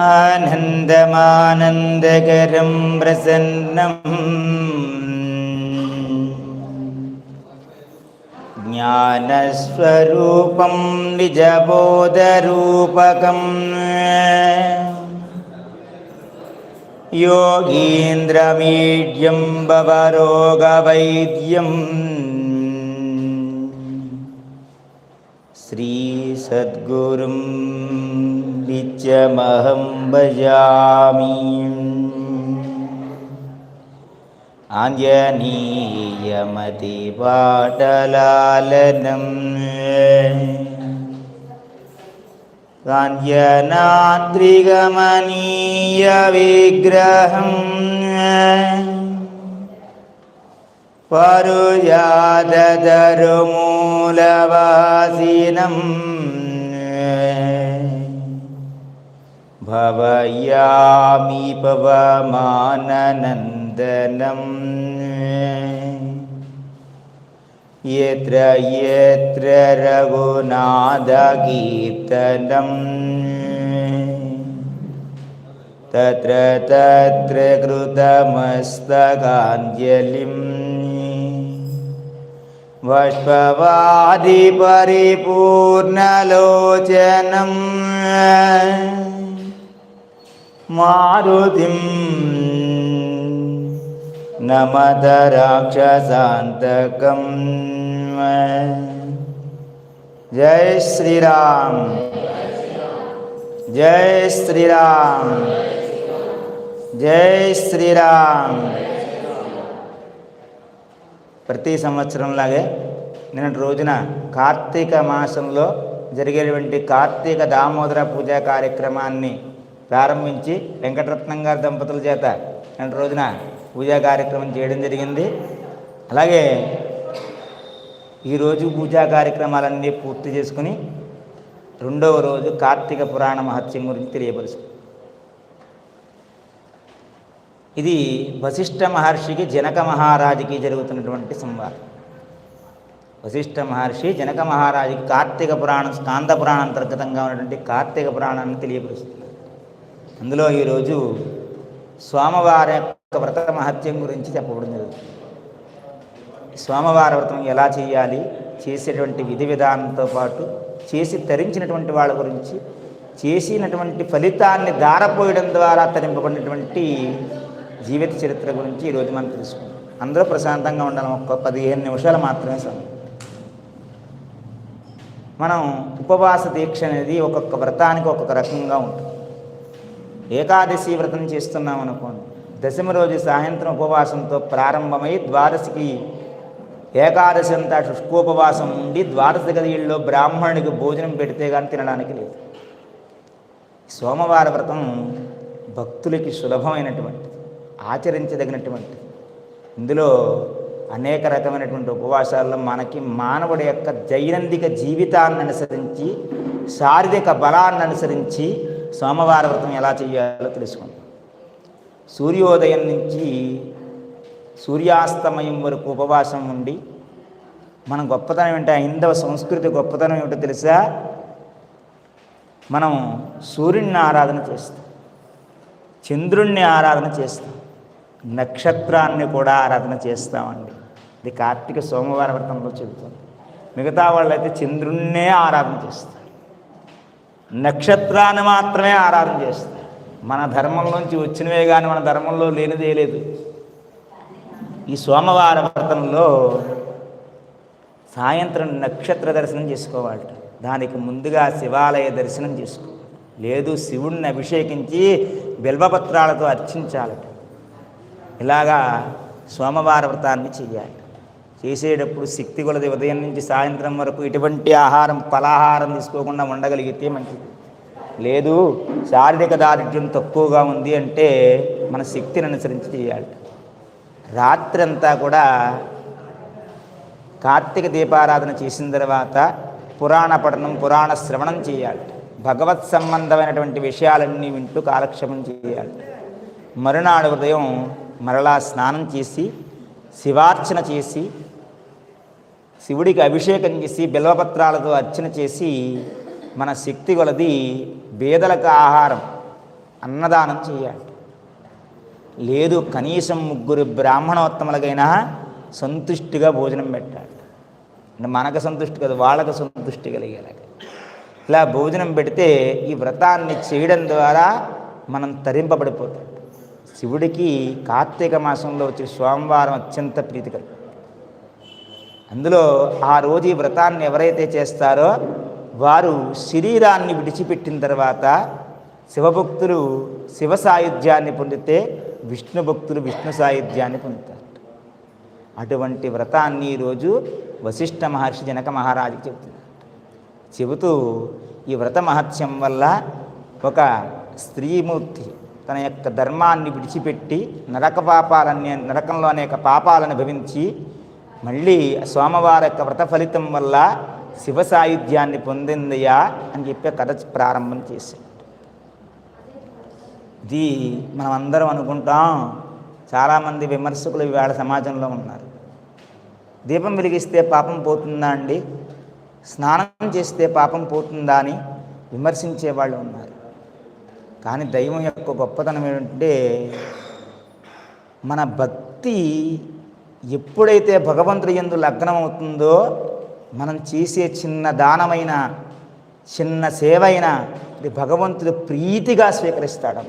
आनन्दमानन्दकरं प्रसन्नम् ज्ञानस्वरूपं निजबोधरूपकम्। योगीन्द्रमीड्यं भवरोगवैद्यम् श्रीसद्गुरुं नित्यमहं भजामि। आञ्जनीयमतिपाटलालनम् काञ्जनाद्रिगमनीयविग्रहम् വരുയാതരുമൂലവാസീനം ഭവയാമി ഭവമാനനന്ദനം. യത്ര യത്ര രഘുനാഥകീർത്തനം. തത്ര തത്ര കൃതമസ്തകാഞ്ജലിം. पुष्पवादि परिपूर्णलोचनम् मारुतिं नमत राक्षसान्तकम् जय श्रीराम जय श्रीराम। जय श्रीराम। जय श्रीराम। ప్రతి సంవత్సరంలాగే నిన్నటి రోజున కార్తీక మాసంలో జరిగేటువంటి కార్తీక దామోదర పూజా కార్యక్రమాన్ని ప్రారంభించి వెంకటరత్నం గారి దంపతుల చేత నిన్నటి రోజున పూజా కార్యక్రమం చేయడం జరిగింది. అలాగే ఈరోజు పూజా కార్యక్రమాలన్నీ పూర్తి చేసుకుని రెండవ రోజు కార్తీక పురాణ మహత్యం గురించి తెలియపరుచు ఇది వశిష్ఠ మహర్షికి జనక మహారాజుకి జరుగుతున్నటువంటి సంవాదం. వశిష్ఠ మహర్షి జనక మహారాజుకి కార్తీక పురాణం స్కాంద పురాణం అంతర్గతంగా ఉన్నటువంటి కార్తీక పురాణాన్ని తెలియపరుస్తుంది. అందులో ఈరోజు స్వామివారి యొక్క వ్రత మహత్యం గురించి చెప్పబడి జరుగుతుంది. సోమవార వ్రతం ఎలా చేయాలి చేసేటువంటి విధి విధానంతో పాటు చేసి తరించినటువంటి వాళ్ళ గురించి చేసినటువంటి ఫలితాన్ని దారపోయడం ద్వారా తరింపబడినటువంటి జీవిత చరిత్ర గురించి ఈరోజు మనం తెలుసుకుందాం. అందరూ ప్రశాంతంగా ఉండాలి. ఒక్క పదిహేను నిమిషాలు మాత్రమే సమయం మనం ఉపవాస దీక్ష అనేది ఒక్కొక్క వ్రతానికి ఒక్కొక్క రకంగా ఉంటుంది. ఏకాదశి వ్రతం చేస్తున్నాం అనుకోండి. దశమి రోజు సాయంత్రం ఉపవాసంతో ప్రారంభమై ద్వాదశికి ఏకాదశి అంతా శుష్కోపవాసం ఉండి ద్వాదశ గదిలో బ్రాహ్మణుడికి భోజనం పెడితే కానీ తినడానికి లేదు. సోమవార వ్రతం భక్తులకి సులభమైనటువంటి ఆచరించదగినటువంటి. ఇందులో అనేక రకమైనటువంటి ఉపవాసాల్లో మనకి మానవుడి యొక్క దైనందిక జీవితాన్ని అనుసరించి శారీరక బలాన్ని అనుసరించి సోమవార వ్రతం ఎలా చేయాలో తెలుసుకుందాం. సూర్యోదయం నుంచి సూర్యాస్తమయం వరకు ఉపవాసం ఉండి మనం గొప్పతనం ఏంటో హైందవ సంస్కృతి గొప్పతనం ఏమిటో తెలుసా? మనం సూర్యుడిని ఆరాధన చేస్తాం. చంద్రుణ్ణి ఆరాధన చేస్తాం. నక్షత్రాన్ని కూడా ఆరాధన చేస్తామండి. ఇది కార్తీక సోమవార వ్రతంలో చెబుతుంది మిగతా వాళ్ళైతే చంద్రుణ్ణే ఆరాధన చేస్తారు. నక్షత్రాన్ని మాత్రమే ఆరాధన చేస్తారు. మన ధర్మంలోంచి వచ్చినవే కానీ మన ధర్మంలో లేనిదే లేదు. ఈ సోమవార వ్రతంలో సాయంత్రం నక్షత్ర దర్శనం చేసుకోవాలి. దానికి ముందుగా శివాలయ దర్శనం చేసుకోవాలి. లేదు శివుణ్ణి అభిషేకించి బిల్వపత్రాలతో అర్చించాలట. ఇలాగా సోమవార వ్రతాన్ని చేయాలి. చేసేటప్పుడు శక్తి కొలది ఉదయం నుంచి సాయంత్రం వరకు ఎటువంటి ఆహారం ఫలాహారం తీసుకోకుండా ఉండగలిగితే మంచిది. లేదు శారీరక దారిద్ర్యం తక్కువగా ఉంది అంటే మన శక్తిని అనుసరించి చేయాలి. రాత్రి అంతా కూడా కార్తీక దీపారాధన చేసిన తర్వాత పురాణ పఠనం పురాణ శ్రవణం చేయాలి. భగవత్ సంబంధమైనటువంటి విషయాలన్నీ వింటూ కాలక్షేపం చేయాలి. మరునాడు ఉదయం మరలా స్నానం చేసి శివార్చన చేసి శివుడికి అభిషేకం చేసి బిల్వపత్రాలతో అర్చన చేసి మన శక్తి కొలది బేదలకు ఆహారం అన్నదానం చేయాలి. లేదు కనీసం ముగ్గురు బ్రాహ్మణోత్తములకైనా సంతుష్టిగా భోజనం పెట్టాలి. అంటే మనకు సంతుష్టి కాదు వాళ్ళకు సంతుష్టి కలిగేలాగా. ఇలా భోజనం పెడితే ఈ వ్రతాన్ని చేయడం ద్వారా మనం తరింపబడిపోతాం. శివుడికి కార్తీక మాసంలో వచ్చే సోమవారం అత్యంత ప్రీతికరం. అందులో ఆ రోజు ఈ వ్రతాన్ని ఎవరైతే చేస్తారో వారు శరీరాన్ని విడిచిపెట్టిన తర్వాత శివభక్తులు శివ సాయుధ్యాన్ని పొందితే విష్ణు భక్తులు విష్ణు సాయుధ్యాన్ని పొందుతారు. అటువంటి వ్రతాన్ని ఈరోజు వశిష్ఠ మహర్షి జనక మహారాజుకి చెబుతున్నారు. చెబుతూ ఈ వ్రత మహత్యం వల్ల ఒక స్త్రీమూర్తి తన యొక్క ధర్మాన్ని విడిచిపెట్టి నరక పాపాలన్నీ నరకంలో అనేక పాపాలను భవించి మళ్ళీ సోమవారం యొక్క వ్రత ఫలితం వల్ల శివ సాయుధ్యాన్ని పొందిందయా అని చెప్పి కథ ప్రారంభం చేశాడు ఇది మనం అందరం అనుకుంటాం. చాలామంది విమర్శకులు ఇవాళ సమాజంలో ఉన్నారు. దీపం వెలిగిస్తే పాపం పోతుందా అండి? స్నానం చేస్తే పాపం పోతుందా అని విమర్శించే వాళ్ళు ఉన్నారు. కానీ దైవం యొక్క గొప్పతనం ఏంటంటే మన భక్తి ఎప్పుడైతే భగవంతుడి ఎందు లగ్నం అవుతుందో మనం చేసే చిన్న దానమైన చిన్న సేవ అయినా ఇది భగవంతుడు ప్రీతిగా స్వీకరిస్తాడు.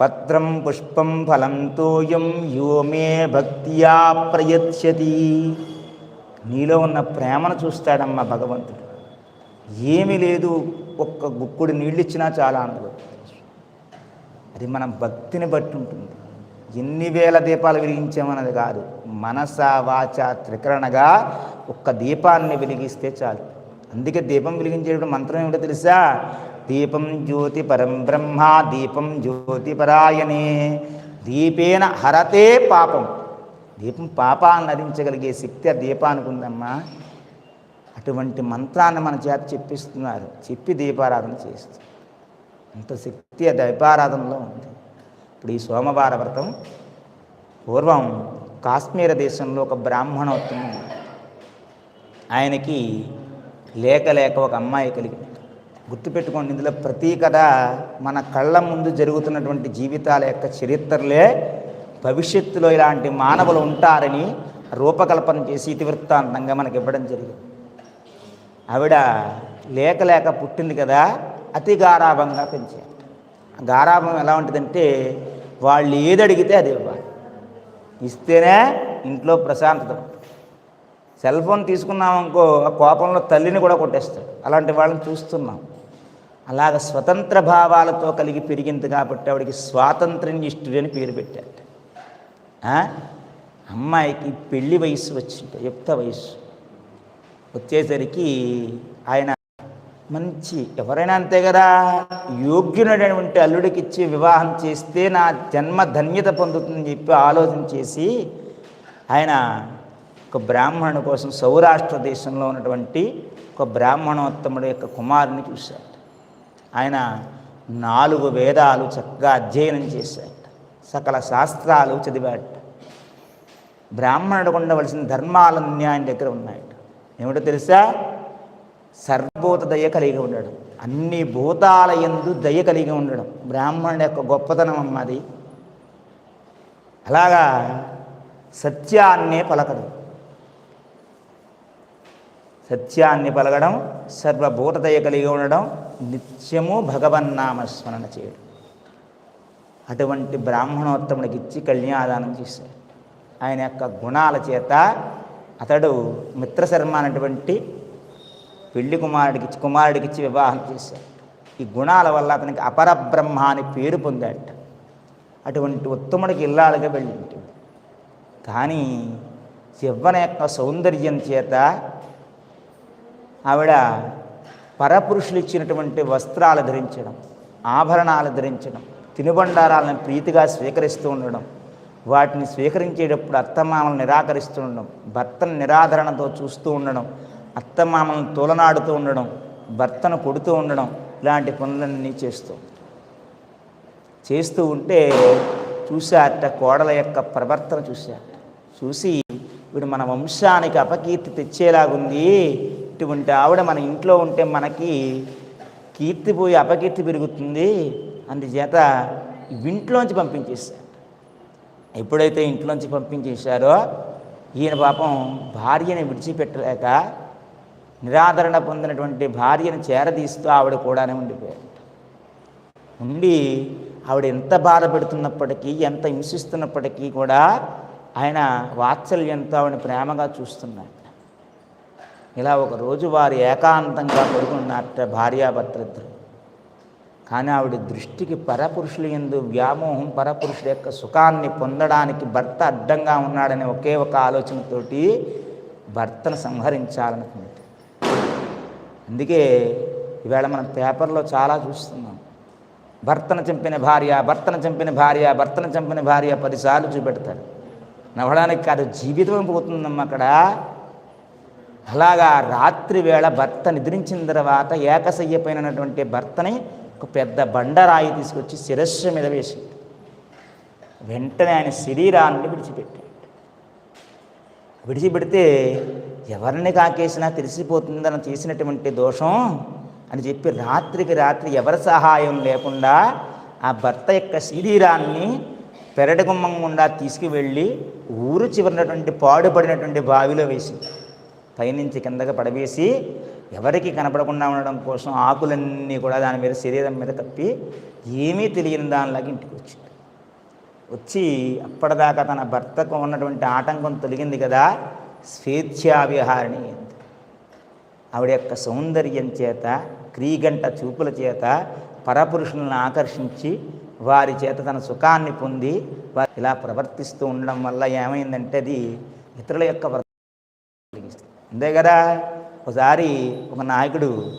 పత్రం పుష్పం ఫలం తోయం యో మే భక్తియా ప్రయత్స్యతి నీలో ఉన్న ప్రేమను చూస్తాడమ్మా భగవంతుడు. ఏమీ లేదు. ఒక్క గుక్కుడు నీళ్ళు ఇచ్చినా చాలా అనుభవం అది మన భక్తిని బట్టి ఉంటుంది. ఎన్ని వేల దీపాలు వెలిగించామన్నది కాదు. మనస వాచ త్రికరణగా ఒక్క దీపాన్ని వెలిగిస్తే చాలు. అందుకే దీపం వెలిగించేటప్పుడు మంత్రం ఏమిటో తెలుసా? దీపం జ్యోతి పరం బ్రహ్మ దీపం జ్యోతి పరాయణే. దీపేన హరతే పాపం. దీపం పాపాన్ని నరించగలిగే శక్తి ఆ దీపానికి ఉందమ్మా. అటువంటి మంత్రాన్ని మన చేత చెప్పిస్తున్నారు. చెప్పి దీపారాధన చేస్తుంది అంత శక్తి ఆ దీపారాధనలో ఉంది. ఇప్పుడు ఈ సోమవార వ్రతం పూర్వం కాశ్మీర దేశంలో ఒక బ్రాహ్మణోత్తమం ఆయనకి లేక లేక ఒక అమ్మాయి కలిగింది. గుర్తుపెట్టుకోండి ఇందులో ప్రతి కథ మన కళ్ళ ముందు జరుగుతున్నటువంటి జీవితాల యొక్క చరిత్రలే భవిష్యత్తులో ఇలాంటి మానవులు ఉంటారని రూపకల్పన చేసి ఇతివృత్తాంతంగా మనకి ఇవ్వడం జరిగింది. ఆవిడ లేక లేక పుట్టింది కదా అతి గారాభంగా పెంచారు గారాభం ఎలా ఉంటుందంటే వాళ్ళు ఏది అడిగితే అది ఇవ్వాలి. ఇస్తేనే ఇంట్లో ప్రశాంతత సెల్ ఫోన్ తీసుకున్నామనుకో ఆ కోపంలో తల్లిని కూడా కొట్టేస్తాడు. అలాంటి వాళ్ళని చూస్తున్నాం. అలాగ స్వతంత్ర భావాలతో కలిగి పెరిగింది కాబట్టి ఆవిడికి స్వాతంత్ర్యనిష్ఠుడు అని పేరు పెట్టారు అమ్మాయికి పెళ్ళి వయసు వచ్చింది యుక్త వయసు. వచ్చేసరికి ఆయన మంచి ఎవరైనా అంతే కదా? యోగ్యునటువంటి అల్లుడికి ఇచ్చి వివాహం చేస్తే నా జన్మ ధన్యత పొందుతుందని చెప్పి ఆలోచన చేసి ఆయన ఒక బ్రాహ్మణుడు కోసం సౌరాష్ట్ర దేశంలో ఉన్నటువంటి ఒక బ్రాహ్మణోత్తముడు యొక్క కుమారుని చూశాడు ఆయన నాలుగు వేదాలు చక్కగా అధ్యయనం చేశాడు సకల శాస్త్రాలు చదివాడు బ్రాహ్మణుడు ఉండవలసిన ధర్మాలన్నీ ఆయన దగ్గర ఉన్నాయి. ఏమిటో తెలుసా? సర్వభూత దయ కలిగి ఉండడం. అన్ని భూతాల యందు దయ కలిగి ఉండడం. బ్రాహ్మణుడి యొక్క గొప్పతనం అమ్మది అలాగా సత్యాన్నే పలకడం. సత్యాన్ని పలకడం సర్వభూత దయ కలిగి ఉండడం నిత్యము భగవన్నామస్మరణ చేయడం. అటువంటి బ్రాహ్మణోత్తముడికి ఇచ్చి కళ్యాణదానం చేశారు ఆయన యొక్క గుణాల చేత అతడు మిత్రశర్మ అనేటువంటి పెళ్ళి కుమారుడికి కుమారుడికి ఇచ్చి వివాహం చేశాడు. ఈ గుణాల వల్ల అతనికి అపరబ్రహ్మ అని పేరు పొందాడట. అటువంటి ఉత్తముడికి ఇల్లాలుగా వెళ్ళింది. కానీ యవ్వన యొక్క సౌందర్యం చేత ఆవిడ పరపురుషులు ఇచ్చినటువంటి వస్త్రాలు ధరించడం ఆభరణాలు ధరించడం తినుబండారాలను ప్రీతిగా స్వీకరిస్తూ ఉండడం వాటిని స్వీకరించేటప్పుడు అత్తమామలను నిరాకరిస్తూ ఉండడం భర్తను నిరాదరణతో చూస్తూ ఉండడం అత్తమామలను తోలనాడుతూ ఉండడం భర్తను కొడుతూ ఉండడం ఇలాంటి పనులన్నీ చేస్తూ. చేస్తూ ఉంటే చూశాట కోడల యొక్క ప్రవర్తన చూశాట చూసి వీడు మన వంశానికి అపకీర్తి తెచ్చేలాగుంది. ఇటువంటి ఆవిడ మన ఇంట్లో ఉంటే మనకి కీర్తి పోయి అపకీర్తి పెరుగుతుంది. అందుచేత ఇంట్లోంచి పంపించేశారు. ఎప్పుడైతే ఇంట్లోంచి పంపించేశారో ఈయన పాపం భార్యని విడిచిపెట్టలేక నిరాదరణ పొందినటువంటి భార్యను చేరదీస్తూ ఆవిడ కూడానే ఉండిపోయారు ఉండి ఆవిడ ఎంత బాధపెడుతున్నప్పటికీ ఎంత హింసిస్తున్నప్పటికీ కూడా ఆయన వాత్సల్యంతో ఆవిడ ప్రేమగా చూస్తున్నాడు. ఇలా ఒక రోజు వారు ఏకాంతంగా పడుకున్నట్ట భార్యాభర్తలిద్దరు. కానీ ఆవిడ దృష్టికి పరపురుషులు ఎందు వ్యామోహం పరపురుషుల యొక్క సుఖాన్ని పొందడానికి భర్త అడ్డంగా ఉన్నాడనే ఒకే ఒక ఆలోచనతోటి భర్తను సంహరించాలనుకుంది అందుకే ఈవేళ మనం పేపర్లో చాలా చూస్తున్నాం. భర్తను చంపిన భార్య భర్తను చంపిన భార్య భర్తను చంపిన భార్య పదిసార్లు చూపెడతారు నవ్వడానికి కాదు జీవితం పోతుందమ్మా అక్కడ. అలాగా రాత్రి వేళ భర్త నిద్రించిన తర్వాత ఏకసయ్యపోయినటువంటి భర్తని ఒక పెద్ద బండరాయి తీసుకొచ్చి శిరస్సు మీద వేసి వెంటనే ఆయన శరీరాన్ని విడిచిపెట్టాడు. విడిచిపెడితే ఎవరిని కాకేసినా తెలిసిపోతుందని చేసినటువంటి దోషం అని చెప్పి రాత్రికి రాత్రి ఎవరి సహాయం లేకుండా ఆ భర్త యొక్క శరీరాన్ని పెరడగుమ్మం గుండా తీసుకువెళ్ళి ఊరు చివరినటువంటి పాడుపడినటువంటి బావిలో వేసి పైనుంచి కిందకి పడవేసి ఎవరికి కనపడకుండా ఉండడం కోసం ఆకులన్నీ కూడా దాని మీద శరీరం మీద కప్పి ఏమీ తెలియని దానిలాగా ఇంటికి వచ్చింది. వచ్చి అప్పటిదాకా తన భర్తకు ఉన్నటువంటి ఆటంకం తొలగింది కదా స్వేచ్ఛా విహారిణి అయింది. ఆవిడ యొక్క సౌందర్యం చేత క్రీగంట చూపుల చేత పరపురుషులను ఆకర్షించి వారి చేత తన సుఖాన్ని పొంది వారు ఇలా ప్రవర్తిస్తూ ఉండడం వల్ల ఏమైందంటే అది ఇతరుల యొక్క కలిగిస్తుంది అంతే కదా? ఒకసారి ఒక నాయకుడు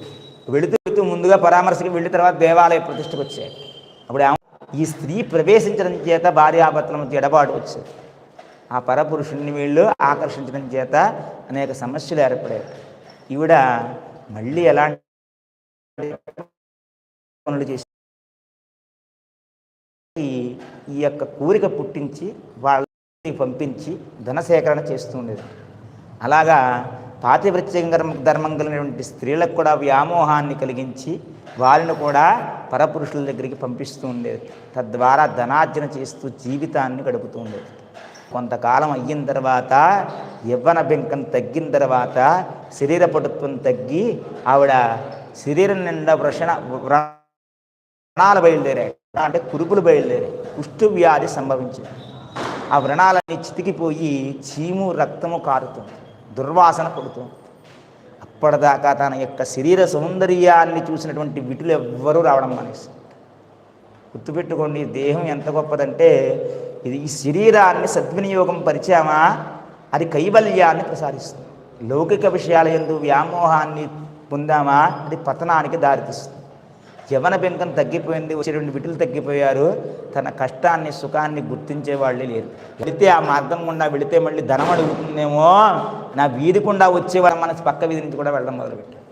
వెళుతూ ముందుగా పరామర్శకి వెళ్ళిన తర్వాత దేవాలయ ప్రతిష్టకు వచ్చాడు. అప్పుడు ఈ స్త్రీ ప్రవేశించడం చేత భార్యాభర్తల మధ్య ఎడబాటు వచ్చింది. ఆ పరపురుషుణ్ణి వీళ్ళు ఆకర్షించడం చేత అనేక సమస్యలు ఏర్పడాయి. ఈవిడ మళ్ళీ ఎలాంటి పనులు చేసి ఈ- యొక్క కోరిక పుట్టించి వాళ్ళని పంపించి ధనసేకరణ చేస్తూ ఉండేది. అలాగా పాతివృత్యం ధర్మం కలిగినటువంటి స్త్రీలకు కూడా వ్యామోహాన్ని కలిగించి వారిని కూడా పరపురుషుల దగ్గరికి పంపిస్తూ ఉండేది. తద్వారా ధనార్జన చేస్తూ జీవితాన్ని గడుపుతూ ఉండేది. కొంతకాలం అయిన తర్వాత యవ్వన బెంకం తగ్గిన తర్వాత శరీర పటుత్వం తగ్గి ఆవిడ శరీరం నిండా వృషణ వ్రణాలు బయలుదేరాయి. అంటే కురుపులు బయలుదేరాయి. కుష్టు వ్యాధి సంభవించింది. ఆ వ్రణాలన్నీ చితికిపోయి చీము రక్తము కారుతుంది. దుర్వాసన పడుతుంది. అప్పటిదాకా తన యొక్క శరీర సౌందర్యాన్ని చూసినటువంటి విటులు ఎవ్వరూ రావడం మానేసి గుర్తుపెట్టుకోండి దేహం ఎంత గొప్పదంటే ఇది ఈ శరీరాన్ని సద్వినియోగం పరిచామా? అది కైవల్యాన్ని ప్రసారిస్తుంది లౌకిక విషయాల ఎందు వ్యామోహాన్ని పొందామా? అది పతనానికి దారితీస్తుంది. యవన బెంకం తగ్గిపోయింది వచ్చేటువంటి విటులు తగ్గిపోయారు. తన కష్టాన్ని సుఖాన్ని గుర్తించే వాళ్ళే లేరు. వెళితే ఆ మార్గం గుండా వెళితే మళ్ళీ ధనం అడుగుతుందేమో? నా వీధి గుండా వచ్చేవారు మనసు పక్క వీధి నుంచి కూడా వెళ్ళడం మొదలుపెట్టారు.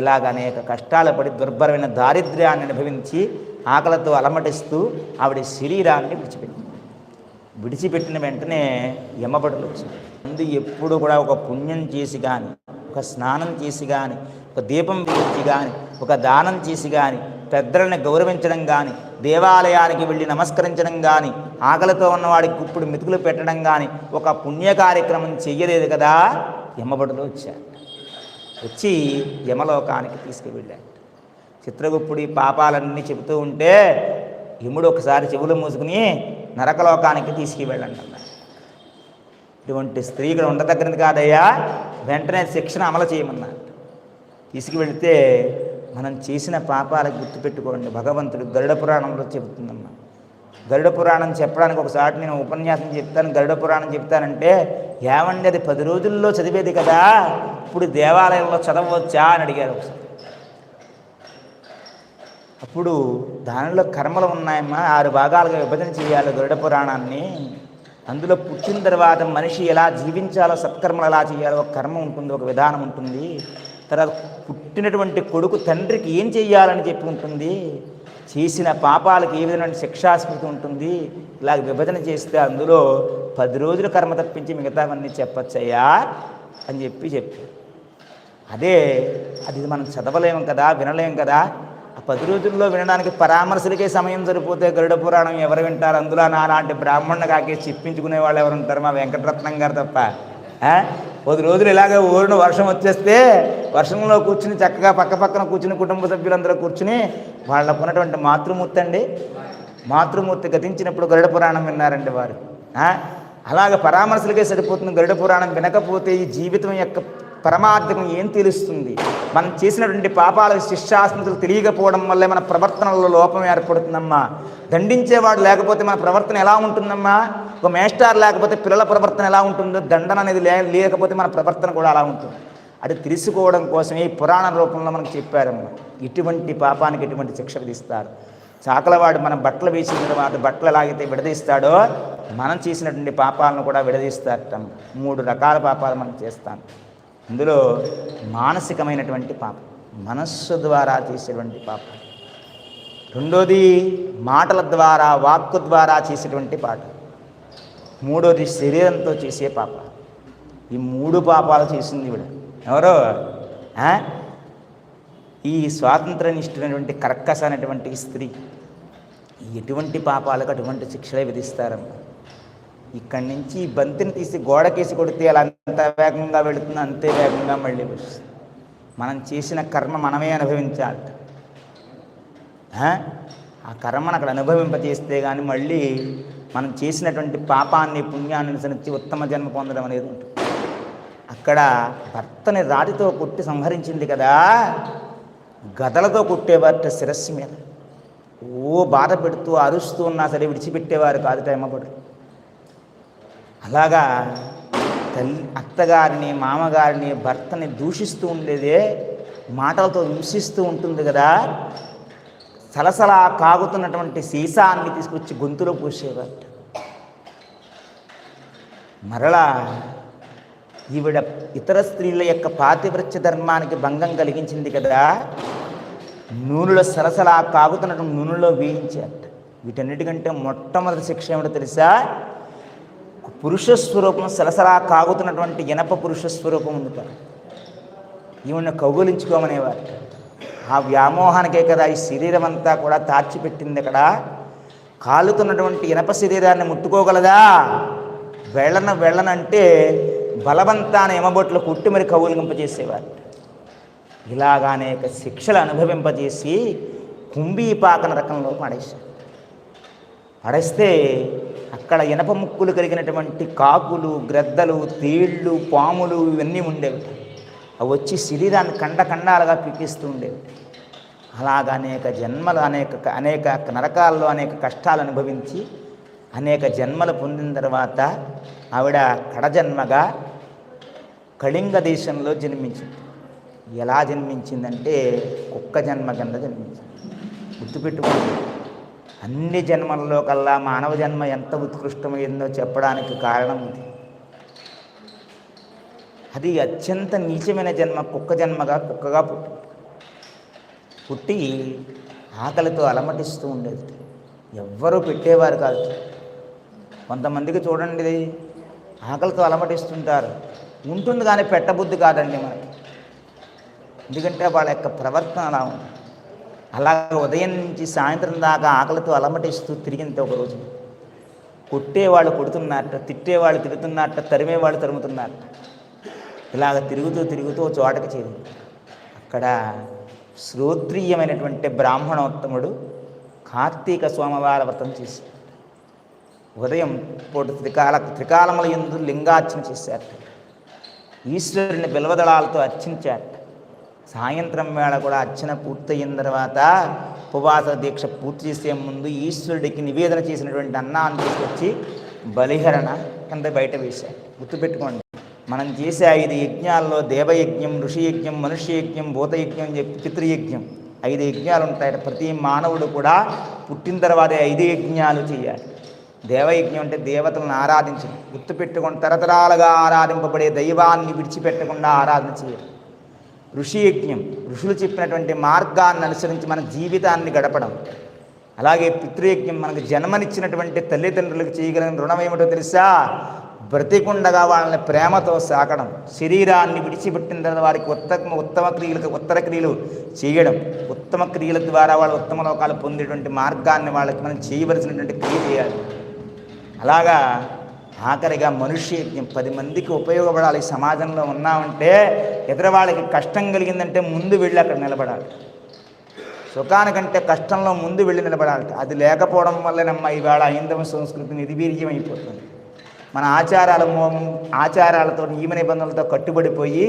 ఇలాగ అనేక కష్టాలు పడి దుర్భరమైన దారిద్ర్యాన్ని అనుభవించి ఆకలితో అలమటిస్తూ ఆవిడ శరీరాన్ని విడిచిపెట్టింది. విడిచిపెట్టిన వెంటనే యమబడులు వచ్చింది ముందు ఎప్పుడు కూడా ఒక పుణ్యం చేసి కానీ ఒక స్నానం చేసి కానీ ఒక దీపం వేయించి కానీ ఒక దానం చేసి కానీ పెద్దలను గౌరవించడం కానీ దేవాలయానికి వెళ్ళి నమస్కరించడం కానీ ఆకలితో ఉన్నవాడికి గుప్పుడు మెతుకులు పెట్టడం కానీ ఒక పుణ్య కార్యక్రమం చెయ్యలేదు కదా? యమబడులు వచ్చాడు వచ్చి యమలోకానికి తీసుకువెళ్ళాడు చిత్రగుప్పుడి పాపాలన్నీ చెబుతూ ఉంటే యముడు ఒకసారి చెవులు మూసుకుని నరకలోకానికి తీసుకువెళ్ళండి. ఇటువంటి స్త్రీ ఇక్కడ ఉండదగ్గరది కాదయ్యా వెంటనే శిక్షణ అమలు చేయమన్నాడు తీసుకువెళితే మనం చేసిన పాపాలకు గుర్తుపెట్టుకోండి. భగవంతుడు గరుడ పురాణంలో చెబుతుందమ్మా. గరుడ పురాణం చెప్పడానికి ఒకసారి నేను ఉపన్యాసం చెప్తాను. గరుడ పురాణం చెప్తానంటే ఏమండి అది పది రోజుల్లో చదివేది కదా ఇప్పుడు దేవాలయంలో చదవచ్చా అని అడిగారు ఒకసారి. అప్పుడు దానిలో కర్మలు ఉన్నాయమ్మా ఆరు భాగాలుగా విభజన చేయాలి గరుడ పురాణాన్ని. అందులో పుట్టిన తర్వాత మనిషి ఎలా జీవించాలో సత్కర్మలు ఎలా చేయాలో ఒక కర్మ ఉంటుంది ఒక విధానం ఉంటుంది. తర్వాత పుట్టినటువంటి కొడుకు తండ్రికి ఏం చేయాలని చెప్పి ఉంటుంది. చేసిన పాపాలకు ఏ విధమైన శిక్షాస్మృతి ఉంటుంది. ఇలాగ విభజన చేస్తే అందులో పది రోజుల కర్మ తప్పించి మిగతావన్నీ చెప్పచ్చయ్యా అని చెప్పి చెప్పారు. అదే అది మనం చదవలేము కదా వినలేం కదా పది రోజుల్లో వినడానికి పరామర్శలకే సమయం సరిపోతే గరుడ పురాణం ఎవరు వింటారు? అందులో నాలాంటి బ్రాహ్మణ కాకే చెప్పించుకునే వాళ్ళు ఎవరు ఉంటారు? మా వెంకటరత్నం గారు తప్ప. పది రోజులు ఇలాగే ఊరిన వర్షం వచ్చేస్తే వర్షంలో కూర్చుని చక్కగా పక్క పక్కన కూర్చుని కుటుంబ సభ్యులందరూ కూర్చుని వాళ్ళకు ఉన్నటువంటి మాతృమూర్తి అండి. మాతృమూర్తి గతించినప్పుడు గరుడ పురాణం విన్నారండి వారు. అలాగ పరామర్శలకే సరిపోతుంది గరుడ పురాణం వినకపోతే ఈ జీవితం యొక్క పరమార్థకం ఏం తెలుస్తుంది? మనం చేసినటువంటి పాపాల శిష్టాస్మతులు తెలియకపోవడం వల్లే మన ప్రవర్తనలో లోపం ఏర్పడుతుందమ్మా. దండించేవాడు లేకపోతే మన ప్రవర్తన ఎలా ఉంటుందమ్మా? ఒక మేస్టార్ లేకపోతే పిల్లల ప్రవర్తన ఎలా ఉంటుందో? దండన అనేది లేకపోతే మన ప్రవర్తన కూడా అలా ఉంటుంది. అది తెలుసుకోవడం కోసమే ఈ పురాణ రూపంలో మనకు చెప్పారమ్మా ఇటువంటి పాపానికి ఎటువంటి శిక్ష విధిస్తారు. చాకలవాడు మన బట్టలు వేసిన తర్వాత బట్టలు ఎలాగైతే విడదీస్తాడో మనం చేసినటువంటి పాపాలను కూడా విడదీస్తారట మూడు రకాల పాపాలు మనం చేస్తాం. ఇందులో మానసికమైనటువంటి పాపం మనస్సు ద్వారా చేసేటువంటి పాపం. రెండోది మాటల ద్వారా వాక్కు ద్వారా చేసేటువంటి పాట. మూడోది శరీరంతో చేసే పాప. ఈ మూడు పాపాలు చేసింది ఇవిడ ఎవరో? ఈ స్వాతంత్ర నిష్ఠునటువంటి కర్కస అనేటువంటి స్త్రీ. ఎటువంటి పాపాలకు అటువంటి శిక్షలే విధిస్తారమ్మా. ఇక్కడి నుంచి ఈ బంతిని తీసి గోడకేసి కొడితే అలా అంత వేగంగా వెళుతుంది అంతే వేగంగా మళ్ళీ వస్తుంది. మనం చేసిన కర్మ మనమే అనుభవించాలి. ఆ? ఆ కర్మను అక్కడ అనుభవింపజేస్తే కానీ మళ్ళీ మనం చేసినటువంటి పాపాన్ని పుణ్యాన్ని అనుసరించి ఉత్తమ జన్మ పొందడం అనేది ఉంటుంది. అక్కడ భర్తని రాతితో కొట్టి సంహరించింది కదా గదలతో కొట్టేవారట శిరస్సు మీద. ఓ బాధ పెడుతూ అరుస్తూ ఉన్నా సరే విడిచిపెట్టేవారు కాదు టైమపడు అలాగా తల్లి అత్తగారిని మామగారిని భర్తని దూషిస్తూ ఉండేదే మాటలతో హింసిస్తూ ఉంటుంది కదా. సలసలా కాగుతున్నటువంటి సీసాన్ని తీసుకొచ్చి గొంతులో పూసేవారు. మరలా ఈవిడ ఇతర స్త్రీల యొక్క పాతివృత్య ధర్మానికి భంగం కలిగించింది కదా. నూనెలో సలసలా కాగుతున్నటువంటి నూనెలో వేయించారట. వీటన్నిటికంటే మొట్టమొదటి శిక్ష ఏమిటో తెలుసా? పురుష స్వరూపం సలసలా కాగుతున్నటువంటి ఇనప పురుష స్వరూపం ఉంది కదా. ఈవిని కౌగులించుకోమనేవారు. ఆ వ్యామోహానికే కదా ఈ శరీరం అంతా కూడా తార్చిపెట్టింది అక్కడ. కాలుతున్నటువంటి ఇనప శరీరాన్ని ముట్టుకోగలదా? వెళ్ళన వెళ్ళనంటే బలవంతాన ఎమబొట్లు కుట్టి మరి కౌగులింపజేసేవారు. ఇలాగా అనేక శిక్షలు అనుభవింపజేసి కుంభీపాకన రకంలో పడేశారు. పడేస్తే అక్కడ ఇనప ముక్కులు కలిగినటువంటి కాకులు గ్రద్దలు తేళ్ళు పాములు ఇవన్నీ ఉండేవి. అవి వచ్చి శరీరాన్ని కండ కండాలుగా పీకిస్తూ ఉండేవి. అలాగ అనేక జన్మలు అనేక అనేక నరకాల్లో అనేక కష్టాలు అనుభవించి అనేక జన్మలు పొందిన తర్వాత ఆవిడ కడజన్మగా కళింగ దేశంలో జన్మించింది. ఎలా జన్మించిందంటే కుక్క జన్మ కింద జన్మించింది. గుర్తుపెట్టుకుంటుంది అన్ని జన్మల్లో కల్లా మానవ జన్మ ఎంత ఉత్కృష్టమైందో చెప్పడానికి కారణం ఇది. అది అత్యంత నీచమైన జన్మ కుక్క జన్మగా కుక్కగా పుట్టి పుట్టి ఆకలితో అలమటిస్తూ ఉండేది. ఎవ్వరూ పెట్టేవారు కాదు. కొంతమందికి చూడండి ఆకలితో అలమటిస్తుంటారు. ఉంటుంది కానీ పెట్టబుద్ధి కాదండి మనకి. ఎందుకంటే వాళ్ళ యొక్క ప్రవర్తన అలా ఉంది. అలాగ ఉదయం నుంచి సాయంత్రం దాకా ఆకలితో అలమటిస్తూ తిరిగింది ఒకరోజు కొట్టేవాళ్ళు కొడుతున్నట్ట తిట్టేవాళ్ళు తిడుతున్నారట తరిమేవాళ్ళు తరుముతున్నట్ట ఇలాగ తిరుగుతూ తిరుగుతూ చోటకి చేరింది. అక్కడ శ్రోత్రీయమైనటువంటి బ్రాహ్మణోత్తముడు కార్తీక సోమవార వ్రతం చేశాడు. ఉదయం పూట త్రికాల త్రికాలముల ఎందు లింగార్చన చేశారట ఈశ్వరుని బిల్వదళాలతో అర్చించారట సాయంత్రం వేళ కూడా అర్చన పూర్తయిన తర్వాత ఉపవాస దీక్ష పూర్తి చేసే ముందు ఈశ్వరుడికి నివేదన చేసినటువంటి అన్నాన్ని తీసుకొచ్చి బలిహరణ కింద బయట వేశారు. గుర్తుపెట్టుకోండి. మనం చేసే ఐదు యజ్ఞాల్లో దేవయజ్ఞం ఋషి యజ్ఞం మనుష్య యజ్ఞం భూతయజ్ఞం అని చెప్పి పితృయజ్ఞం ఐదు యజ్ఞాలు ఉంటాయి ప్రతి మానవుడు కూడా పుట్టిన తర్వాత ఐదు యజ్ఞాలు చేయాలి. దేవయజ్ఞం అంటే దేవతలను ఆరాధించడం. గుర్తుపెట్టుకొని తరతరాలుగా ఆరాధింపబడే దైవాన్ని విడిచిపెట్టకుండా ఆరాధన చేయాలి. ఋషి యజ్ఞం ఋషులు చెప్పినటువంటి మార్గాన్ని అనుసరించి మన జీవితాన్ని గడపడం. అలాగే పితృయజ్ఞం మనకు జన్మనిచ్చినటువంటి తల్లిదండ్రులకు చేయగలిగిన రుణం ఏమిటో తెలుసా? బ్రతికుండగా వాళ్ళని ప్రేమతో సాకడం శరీరాన్ని విడిచిపెట్టిన తర్వాత వారికి ఉత్తమ ఉత్తమ క్రియలకు ఉత్తర క్రియలు చేయడం ఉత్తమ క్రియల ద్వారా వాళ్ళు ఉత్తమ లోకాలు పొందేటువంటి మార్గాన్ని వాళ్ళకి మనం చేయవలసినటువంటి క్రియ చేయాలి. అలాగా ఆఖరిగా మనుష్యజ్ఞం పది మందికి ఉపయోగపడాలి. సమాజంలో ఉన్నామంటే ఇతర వాళ్ళకి కష్టం కలిగిందంటే ముందు వెళ్ళి అక్కడ నిలబడాలి. సుఖానికంటే కష్టంలో ముందు వెళ్ళి నిలబడాలి. అది లేకపోవడం వల్లనమ్మ ఈవేళ హైందవ సంస్కృతి నిర్వీర్యం అయిపోతుంది. మన ఆచారాల ఆచారాలతో నియమ నిబంధనలతో కట్టుబడిపోయి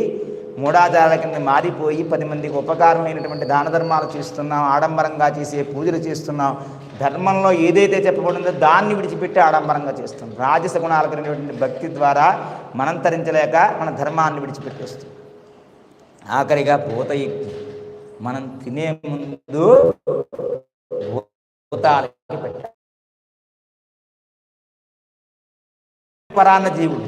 మూడాచారాల కింద మారిపోయి పది మందికి ఉపకారమైనటువంటి దాన ధర్మాలు చేస్తున్నాం ఆడంబరంగా చేసే పూజలు చేస్తున్నాం ధర్మంలో ఏదైతే చెప్పబడిందో దాన్ని విడిచిపెట్టి ఆడంబరంగా చేస్తుంది. రాజస గుణాలు కలిగినటువంటి భక్తి ద్వారా మనం తరించలేక మన ధర్మాన్ని విడిచిపెట్టేస్తుంది ఆఖరిగా భూతయజ్ఞం మనం తినే ముందు భూతాలకి పెట్టాలి. పరాన్న జీవుడు.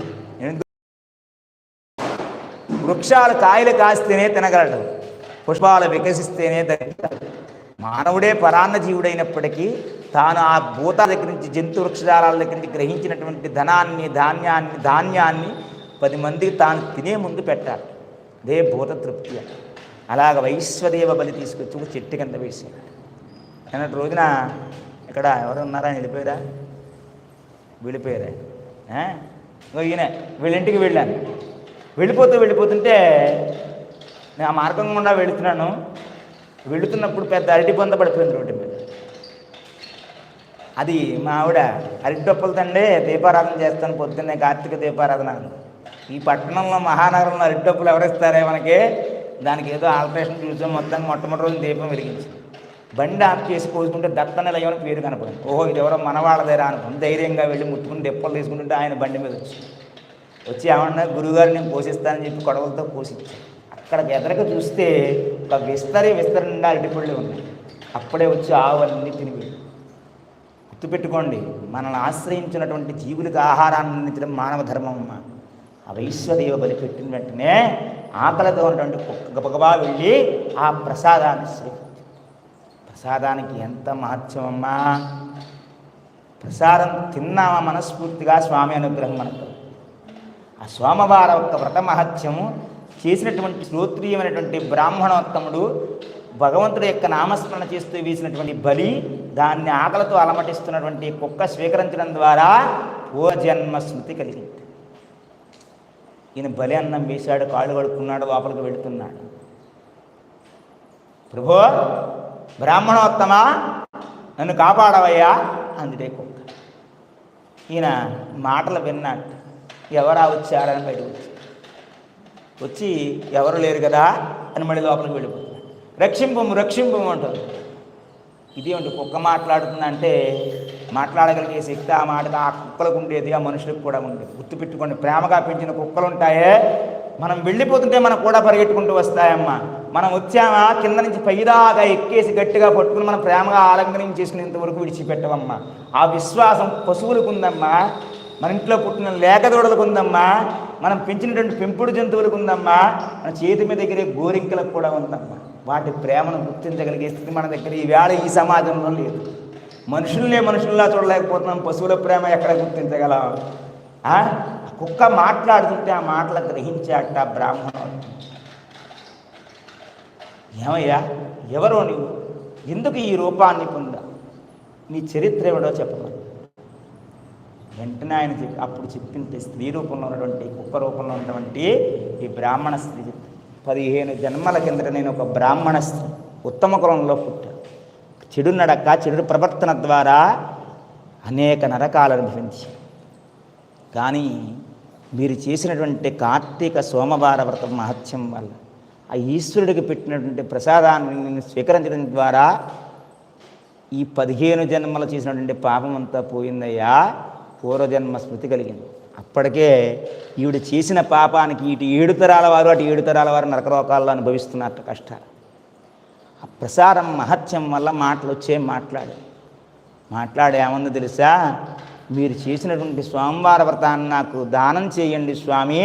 వృక్షాలు కాయలు కాస్తేనే తినగలడు. పుష్పాలు వికసిస్తేనే తినగలడు మానవుడే పరాన్న జీవుడైనప్పటికీ తాను ఆ భూతాల దగ్గర నుంచి జంతు వృక్షజాలాల దగ్గర నుంచి గ్రహించినటువంటి ధనాన్ని ధాన్యాన్ని ధాన్యాన్ని పది మందికి తాను తినే ముందు పెట్టాలి. అదే భూత తృప్తి అలాగ వైశ్వదేవ బలి తీసుకొచ్చి ఒక చెట్టు కింద వేసాడు నిన్నటి రోజున ఇక్కడ ఎవరు ఉన్నారా? అని వెళ్ళిపోయారా? వెళ్ళిపోయారా? ఈయన వీళ్ళింటికి వెళ్ళాను. వెళ్ళిపోతూ వెళ్ళిపోతుంటే నేను ఆ మార్గం గుండా వెళుతున్నాను. వెళుతున్నప్పుడు పెద్ద అరటి బొంద పడిపోయింది రోడ్డు మీద. అది మా ఆవిడ అరటి డొప్పలతండే దీపారాధన చేస్తాను పొద్దున్నే కార్తీక దీపారాధన ఈ పట్టణంలో మహానగరంలో అరటి డొప్పులు ఎవరిస్తారే మనకి? దానికి ఏదో ఆల్ట్రేషన్ చూసాం మొత్తం మొట్టమొదటి రోజు దీపం వెలిగించింది. బండి ఆఫ్ చేసి పోసుకుంటే దత్త నిలయం అని పేరు కనపడింది. ఓహో ఇది ఎవరో మనవాళ్ళదేరా అనుకుని ధైర్యంగా వెళ్ళి ముట్టుకుని దెప్పలు తీసుకుంటుంటే ఆయన బండి మీద వచ్చి వచ్చి ఏమన్నా గురువుగారు నేను పోషిస్తానని చెప్పి కొడవలతో పోషించాను అక్కడ ఎదరక చూస్తే ఒక విస్తరి విస్తరి అరటిపళ్ళు ఉన్నాయి. అప్పుడే వచ్చి ఆవులన్నీ తినివి. గుర్తుపెట్టుకోండి మనల్ని ఆశ్రయించినటువంటి జీవులకు ఆహారాన్ని అందించడం మానవ ధర్మం అమ్మ. ఆ వైశ్వదేవ బలి పెట్టిన వెంటనే ఆకలితో ఉన్నటువంటి కుక్క గబగబా వెళ్ళి ఆ ప్రసాదాన్ని స్వీకరించింది ప్రసాదానికి ఎంత మహత్యమమ్మా ప్రసాదం తిన్నామా మనస్ఫూర్తిగా స్వామి అనుగ్రహం మనకు. ఆ సోమవారం యొక్క వ్రత మహత్యము చేసినటువంటి శ్రోత్రీయమైనటువంటి బ్రాహ్మణోత్తముడు భగవంతుడి యొక్క నామస్మరణ చేస్తూ వేసినటువంటి బలి దాన్ని ఆకలితో అలమటిస్తున్నటువంటి కుక్క స్వీకరించడం ద్వారా ఓ జన్మ స్మృతి కలిగింది. ఈయన బలి అన్నం వేశాడు కాళ్ళు కడుక్కున్నాడు లోపలికి వెళుతున్నాడు. ప్రభో బ్రాహ్మణోత్తమ నన్ను కాపాడవయ్యా అందుటే కుక్క. ఈయన మాటలు విన్నాడు. ఎవరా వచ్చారని బయటకు వచ్చి వచ్చి ఎవరు లేరు కదా అని మళ్ళీ లోపలికి వెళ్ళిపోతున్నాడు రక్షింపము రక్షింపము అంటారు. ఇదేమిటి కుక్క మాట్లాడుతుందంటే మాట్లాడగలిగే శక్తి ఆ మాట ఆ కుక్కలకు ఉండేది ఆ మనుషులకు కూడా ఉండేది. గుర్తుపెట్టుకోండి ప్రేమగా పెంచిన కుక్కలు ఉంటాయే. మనం వెళ్ళిపోతుంటే మనం కూడా పరిగెట్టుకుంటూ వస్తాయమ్మా. మనం వచ్చామా కింద నుంచి పైదాగా ఎక్కేసి గట్టిగా పట్టుకుని మనం ప్రేమగా ఆలంకరించేసుకునేంత వరకు విడిచిపెట్టవమ్మా. ఆ విశ్వాసం పశువులకు ఉందమ్మా. మన ఇంట్లో పుట్టిన లేకదోడలకు ఉందమ్మా మనం పెంచినటువంటి పెంపుడు జంతువులకు ఉందమ్మా మన చేతి మీద దగ్గరే గోరింకలకు కూడా ఉందమ్మా. వాటి ప్రేమను గుర్తించగలిగే స్థితి మన దగ్గర ఈ వేళ ఈ సమాజంలో లేదు. మనుషుల్నే మనుషుల్లా చూడలేకపోతున్నాం పశువుల ప్రేమ ఎక్కడ గుర్తించగలం? కుక్క మాట్లాడుతుంటే ఆ మాటలు గ్రహించాట బ్రాహ్మణుడు. ఏమయ్యా ఎవరో నీవు? ఎందుకు ఈ రూపాన్ని పొందా నీ చరిత్ర ఏమిటో చెప్పమని. వెంటనే ఆయన చెప్పి అప్పుడు చెప్పింటే స్త్రీ రూపంలో ఉన్నటువంటి కుక్క రూపంలో ఉన్నటువంటి ఈ బ్రాహ్మణ స్త్రీ చెప్పింది. పదిహేను జన్మల కిందట నేను ఒక బ్రాహ్మణ స్త్రీ ఉత్తమ కులంలో పుట్టాను. చెడు నడక చెడు ప్రవర్తన ద్వారా అనేక నరకాలు అనుభవించి కానీ మీరు చేసినటువంటి కార్తీక సోమవార వ్రత మహత్యం వల్ల ఆ ఈశ్వరుడికి పెట్టినటువంటి ప్రసాదాన్ని నేను స్వీకరించడం ద్వారా ఈ పదిహేను జన్మలు చేసినటువంటి పాపం అంతా పోయిందయ్యా. పూర్వజన్మ స్మృతి కలిగింది. అప్పటికే ఈవిడ చేసిన పాపానికి ఇటు ఏడు తరాల వారు అటు ఏడు తరాల వారు నరకరోకాల్లో అనుభవిస్తున్నట్టు కష్టాలు. ఆ ప్రసారం మహత్యం వల్ల మాటలు వచ్చే మాట్లాడు మాట్లాడే తెలుసా? మీరు చేసినటువంటి స్వామివార వ్రతాన్ని నాకు దానం చేయండి స్వామి.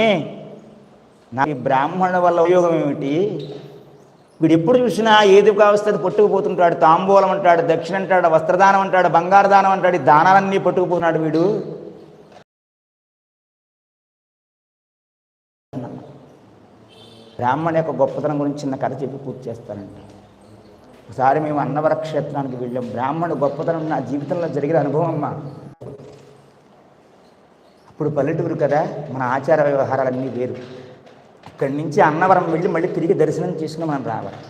నా ఈ బ్రాహ్మణుల వల్ల ఉపయోగం ఏమిటి? వీడు ఎప్పుడు చూసినా ఏది కావస్తుంది పట్టుకుపోతుంటాడు తాంబూలం అంటాడు దక్షిణ అంటాడు వస్త్రదానం అంటాడు బంగారు దానం అంటాడు దానాలన్నీ పట్టుకుపోతున్నాడు వీడు. బ్రాహ్మణ యొక్క గొప్పతనం గురించి చిన్న కథ చెప్పి పూర్తి చేస్తానండి. ఒకసారి మేము అన్నవర క్షేత్రానికి వెళ్ళాం. బ్రాహ్మణ గొప్పతనం నా జీవితంలో జరిగిన అనుభవం అమ్మా. అప్పుడు పల్లెటూరు కదా మన ఆచార వ్యవహారాలన్నీ వేరు. అక్కడి నుంచి అన్నవరం వెళ్ళి మళ్ళీ తిరిగి దర్శనం చేసుకుని మనం రావాలి.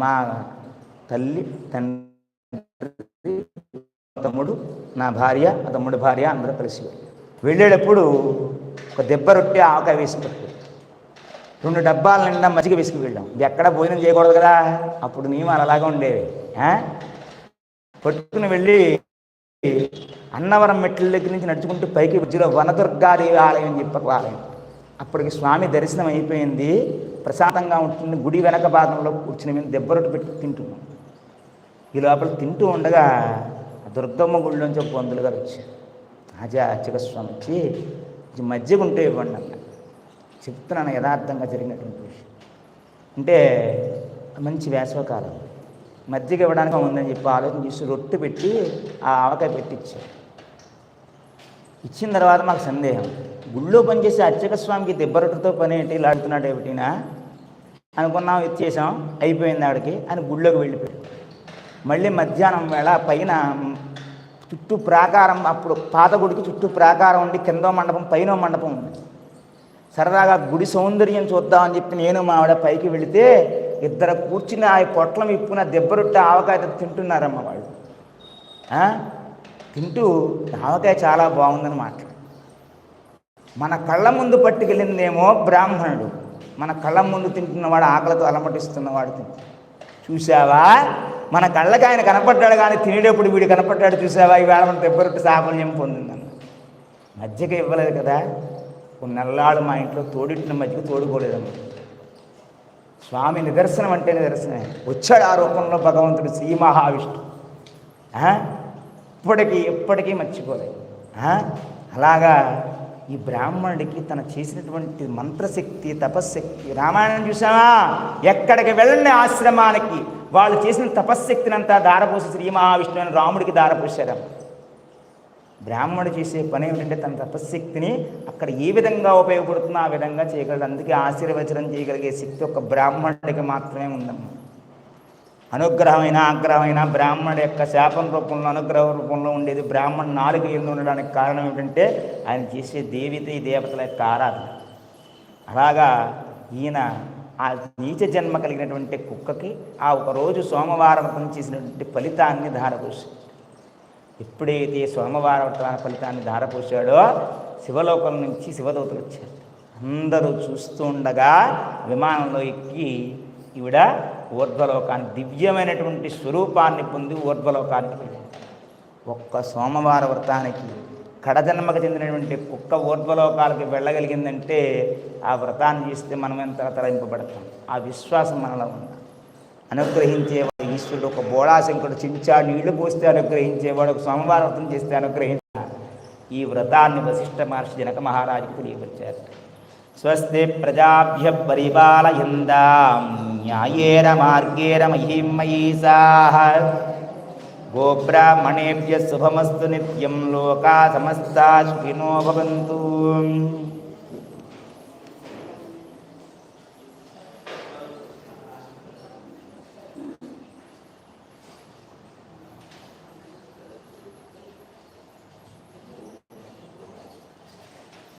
మా తల్లి తండ్రి తమ్ముడు నా భార్య ఆ తమ్ముడు భార్య అందరూ కలిసి వెళ్ళేటప్పుడు ఒక దెబ్బ రొట్టె ఆవకాయ వేసుకుంటారు రెండు డబ్బాల నిండా మజ్జిగ వేసుకు వెళ్ళాం. ఇది ఎక్కడ భోజనం చేయకూడదు కదా అప్పుడు నియమాలు అలాగే ఉండేవి. పట్టుకుని వెళ్ళి అన్నవరం మెట్ల దగ్గర నుంచి నడుచుకుంటూ పైకి మధ్యలో వనదుర్గాదేవి ఆలయం అని చెప్పి ఆలయం. అప్పటికి స్వామి దర్శనం అయిపోయింది. ప్రశాంతంగా ఉంటుంది. గుడి వెనక భాగంలో కూర్చుని మేము దెబ్బ రొట్టె పెట్టి తింటున్నాం. ఈ లోపల తింటూ ఉండగా దుర్గమ్మ గుడిలోంచి ఒక పందులు గారు వచ్చారు. ఆజా అర్చక వచ్చి మజ్జిగ ఉంటే ఇవ్వండి అన్న చెప్తున్నాను యథార్థంగా జరిగినటువంటి విషయం. అంటే మంచి వేసవకాలం. మజ్జిగ ఇవ్వడానికి ఉందని చెప్పి ఆలోచన చేసి రొట్టె పెట్టి ఆ ఆవకాయ పెట్టించారు ఇచ్చిన తర్వాత మాకు సందేహం. గుళ్ళో పనిచేసే అర్చక స్వామికి దెబ్బ రొట్టెతో పని ఏంటి? లాడుతున్నాడు ఏమిటినా అనుకున్నాం ఇచ్చేసాం అయిపోయింది ఆడికి అని గుళ్ళోకి వెళ్ళిపోయాడు మళ్ళీ మధ్యాహ్నం వేళ పైన చుట్టూ ప్రాకారం అప్పుడు పాత గుడికి చుట్టూ ప్రాకారం ఉండి కిందో మండపం పైన మండపం ఉంది. సరదాగా గుడి సౌందర్యం చూద్దామని చెప్పి నేను మా ఆవిడ పైకి వెళితే ఇద్దరు కూర్చుని ఆ పొట్లం ఇప్పున దెబ్బ రొట్టె ఆవకాయ తింటున్నారమ్మ వాళ్ళు. తింటూ ఆవకాయ చాలా బాగుందని మాట్లాడు మన కళ్ళ ముందు పట్టుకెళ్ళిందేమో బ్రాహ్మణుడు. మన కళ్ళ ముందు తింటున్నవాడు ఆకలితో అలమటిస్తున్నవాడు చూసావా మన కళ్ళకి ఆయన కనపడ్డాడు కానీ తినేటప్పుడు వీడు కనపడ్డాడు చూసావా ఈవేళ మన దెబ్బరొట్టు సాఫల్యం పొందిందన్న మజ్జిగ ఇవ్వలేదు కదా? కొన్ని నెలలాడు మా ఇంట్లో తోడిట్టిన మజ్జిగ తోడుకోలేదమ్మ. స్వామి నిదర్శనం అంటే నిదర్శనమే. వచ్చాడు ఆ రూపంలో భగవంతుడు శ్రీ మహావిష్ణు ఇప్పటికీ ఎప్పటికీ మర్చిపోలేదు. అలాగా ఈ బ్రాహ్మణుడికి తన చేసినటువంటి మంత్రశక్తి తపశ్శక్తి రామాయణం చూసావా ఎక్కడికి వెళ్ళండి ఆశ్రమానికి? వాళ్ళు చేసిన తపశ్శక్తిని అంతా దారపోసి శ్రీ మహావిష్ణువు అని రాముడికి దారపోసారమ్మ బ్రాహ్మణుడు చేసే పని ఏమిటంటే తన తపశ్శక్తిని అక్కడ ఏ విధంగా ఉపయోగపడుతుందో ఆ విధంగా చేయగలడు. అందుకే ఆశీర్వచనం చేయగలిగే శక్తి ఒక బ్రాహ్మణుడికి మాత్రమే ఉందమ్మా. అనుగ్రహమైన ఆగ్రహమైన బ్రాహ్మణుడు యొక్క శాపం రూపంలో అనుగ్రహ రూపంలో ఉండేది బ్రాహ్మణ్ నాలుగు ఎందు ఉండడానికి కారణం ఏమిటంటే ఆయన చేసే దేవిత ఈ దేవతల యొక్క ఆరాధన. అలాగా ఈయన ఆ నీచ జన్మ కలిగినటువంటి కుక్కకి ఆ ఒకరోజు సోమవారం పని చేసినటువంటి ఫలితాన్ని ధారపోసాడు ఎప్పుడైతే సోమవారం వ్రతాల ఫలితాన్ని ధారపోసాడో శివలోకం నుంచి శివదూతలు వచ్చారు. అందరూ చూస్తూ ఉండగా విమానంలో ఎక్కి ఈవిడ ఊర్ధ్వలోకాన్ని దివ్యమైనటువంటి స్వరూపాన్ని పొంది ఊర్ధ్వలోకానికి ఒక్క సోమవార వ్రతానికి కడజన్మకు చెందినటువంటి కుక్క ఊర్ధ్వలోకాలకి వెళ్ళగలిగిందంటే ఆ వ్రతాన్ని చేస్తే మనం ఎంత తరింపబడతాం ఆ విశ్వాసం మనలో ఉంది అనుగ్రహించేవాడు ఈశ్వరుడు ఒక బోళాశంకుడు చించా నీళ్ళు పోస్తే అనుగ్రహించేవాడు ఒక సోమవార వ్రతం చేస్తే అనుగ్రహించాడు ఈ వ్రతాన్ని వశిష్ఠ మహర్షి జనక మహారాజు తెలియపరిచారు. స్వస్తి ప్రజాభ్య పరిపాలయందాం న్యాయేన మార్గేణ మహీం మయీసాః గోబ్రాహ్మణేభ్య శుభమస్తు నిత్యం లోకా సమస్తా సుఖినో భవంతు.